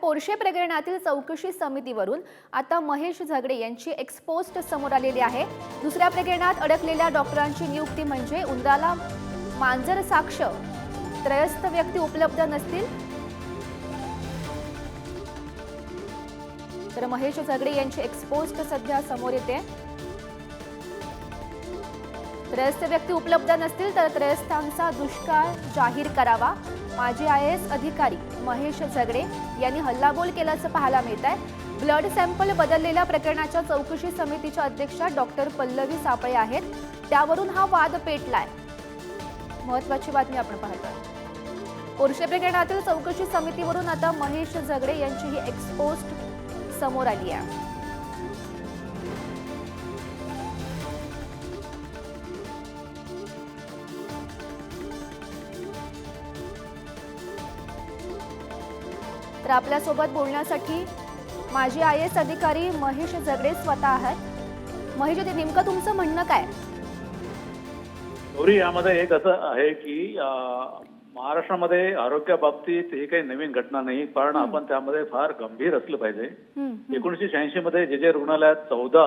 Porsche प्रकरणातील चौकशी समितीवरून आता महेश झगडे यांची एक्सपोस्ट समोर आलेली आहे. दुसऱ्या प्रकरणात अडकलेल्या डॉक्टरांची नियुक्ती म्हणजे उंदराला मांजर साक्ष त्रयस्थ व्यक्ती उपलब्ध नसतील? तर महेश झगडे यांची एक्सपोस्ट सध्या समोर येते. त्रयस्थ व्यक्ती उपलब्ध नसतील तर त्रयस्थांचा दुष्काळ जाहीर करावा. माजी आय एस अधिकारी महेश झगडे यांनी हल्लाबोल केल्याचं पाहायला मिळत आहे ब्लड सॅम्पल बदललेल्या प्रकरणाच्या चौकशी समितीच्या अध्यक्षा डॉक्टर पल्लवी सापळे आहेत. त्यावरून हा वाद पेटलाय. महत्वाची बातमी आपण पाहतो पोर्शे प्रकरणातील चौकशी समितीवरून आता महेश झगडे यांची ही एक्सपोस्ट समोर आली आहे. तर आपल्यासोबत बोलण्यासाठी माजी आय एस अधिकारी महेश झगडे स्वतः आहेत. महेश ते नेमकं तुमचं म्हणणं काय? गौरी यामध्ये एक असं आहे की महाराष्ट्रामध्ये आरोग्याबाबतीत ही काही नवीन घटना नाही पण आपण त्यामध्ये फार गंभीर असलं पाहिजे. एकोणीसशे शहाऐंशी मध्ये जे जे रुग्णालयात चौदा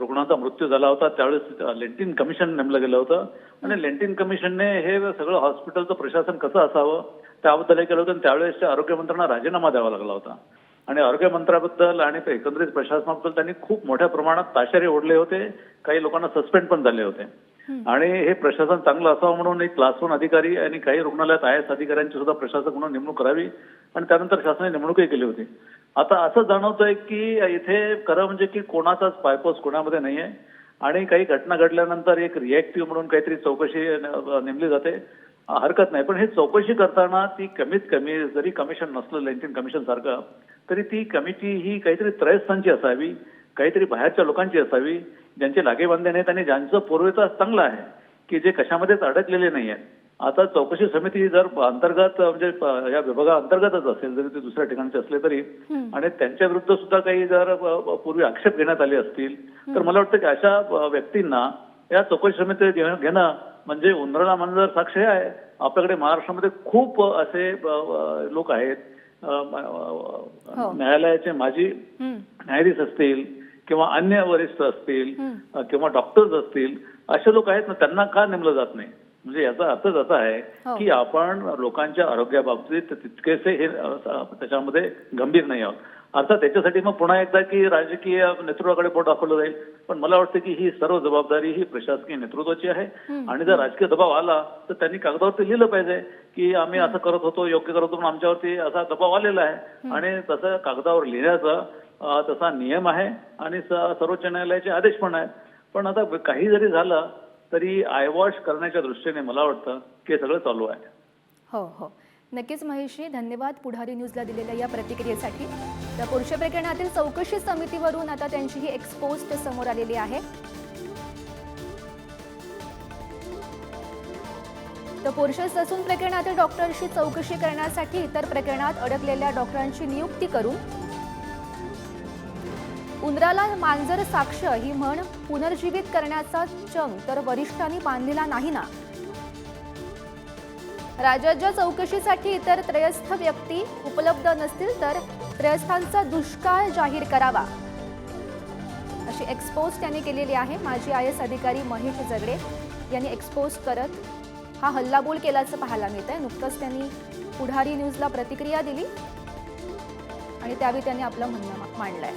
रुग्णांचा मृत्यू झाला होता त्यावेळेस लेंटिन कमिशन नेमलं गेलं होतं. आणि लेंटिन कमिशनने हे सगळं हॉस्पिटलचं प्रशासन कसं असावं त्याबद्दल हे केलं होतं आणि त्यावेळेसच्या आरोग्यमंत्र्यांना राजीनामा द्यावा लागला होता. आणि आरोग्य मंत्र्याबद्दल आणि एकंदरीत प्रशासनाबद्दल त्यांनी खूप मोठ्या प्रमाणात ताशेरे ओढले होते. काही लोकांना सस्पेंड पण झाले होते. आणि हे प्रशासन चांगलं असावं म्हणून एक क्लास वन अधिकारी आणि काही रुग्णालयात आय एस अधिकाऱ्यांची सुद्धा प्रशासक म्हणून नेमणूक करावी आणि त्यानंतर शासनाने नेमणूकही केली होती. आता असं जाणवतंय की इथे खरं म्हणजे की कोणाचाच पायपोस कोणामध्ये नाहीये. आणि काही घटना घडल्यानंतर एक रिएक्टिव्ह म्हणून काहीतरी चौकशी नेमली जाते. हरकत नाही. पण हे चौकशी करताना ती कमीत कमी जरी कमिशन नसलं लेंटिन कमिशन सारखं तरी ती कमिटी ही काहीतरी त्रयस्थांची असावी काहीतरी बाहेरच्या लोकांची असावी ज्यांचे लागेबांधे नाहीत आणि ज्यांचं पूर्वेचा चांगला आहे की जे कशामध्येच अडकलेले नाही आहेत आता चौकशी समिती जर अंतर्गत म्हणजे या विभागा अंतर्गतच असेल जरी ते दुसऱ्या ठिकाणचे असले तरी आणि त्यांच्या विरुद्ध सुद्धा काही जर पूर्वी आक्षेप घेण्यात आले असतील तर मला वाटतं की अशा व्यक्तींना या चौकशी समिती घेणं घेणं म्हणजे उंदराला मंजर साक्ष आहे. आपल्याकडे महाराष्ट्रामध्ये खूप असे लोक आहेत. हो. न्यायालयाचे माजी न्यायाधीश असतील किंवा अन्य वरिष्ठ असतील किंवा डॉक्टर्स असतील असे लोक आहेत ना त्यांना का नेमलं जात नाही? म्हणजे याचा अर्थच असा आहे हो. की आपण लोकांच्या आरोग्याबाबतीत तितकेसे हे त्याच्यामध्ये गंभीर नाही आहोत. अर्थात त्याच्यासाठी मग पुन्हा एकदा की राजकीय नेतृत्वाकडे बोट दाखवलं जाईल. पण मला वाटतं की ही सर्व जबाबदारी ही प्रशासकीय नेतृत्वाची आहे. आणि जर राजकीय दबाव आला तर त्यांनी कागदावरती लिहिलं पाहिजे की आम्ही असं करत होतो योग्य करत होतो पण आमच्यावरती असा दबाव आलेला आहे. आणि तसं कागदावर लिहिण्याचा तसा नियम आहे आणि सर्वोच्च न्यायालयाचे आदेश पण आहेत. पण आता काही जरी झालं तरी आयवॉश करण्याच्या दृष्टीने मला वाटतं की हे सगळं चालू आहे. हो हो. नक्कीच महेशजी धन्यवाद पुढारी न्यूजला दिलेल्या या प्रतिक्रियेसाठी. त्या पुरुष प्रकरणातील चौकशी समितीवरून आता त्यांची ही एक्सपोस्ट समोर आलेली आहे. तर पुरुष ससून प्रकरणातील डॉक्टरशी चौकशी करण्यासाठी इतर प्रकरणात अडकलेल्या डॉक्टरांची नियुक्ती करून. उंदराला मांजर साक्ष ही म्हण पुनर्जीवित करण्याचा चंग तर वरिष्ठांनी बांधलेला नाही ना? राज्याच्या चौकशीसाठी इतर त्रयस्थ व्यक्ती उपलब्ध नसतील तर त्रयस्थांचा दुष्काळ जाहीर करावा. अशी एक्सपोज त्यांनी केलेली आहे. माजी आय एस अधिकारी महेश जगडे यांनी एक्सपोज करत हा हल्लाबोल केल्याचं पाहायला मिळत आहे नुकतंच त्यांनी पुढारी न्यूजला प्रतिक्रिया दिली आणि त्यावेळी त्यांनी आपलं म्हणणं मा- मांडलंय.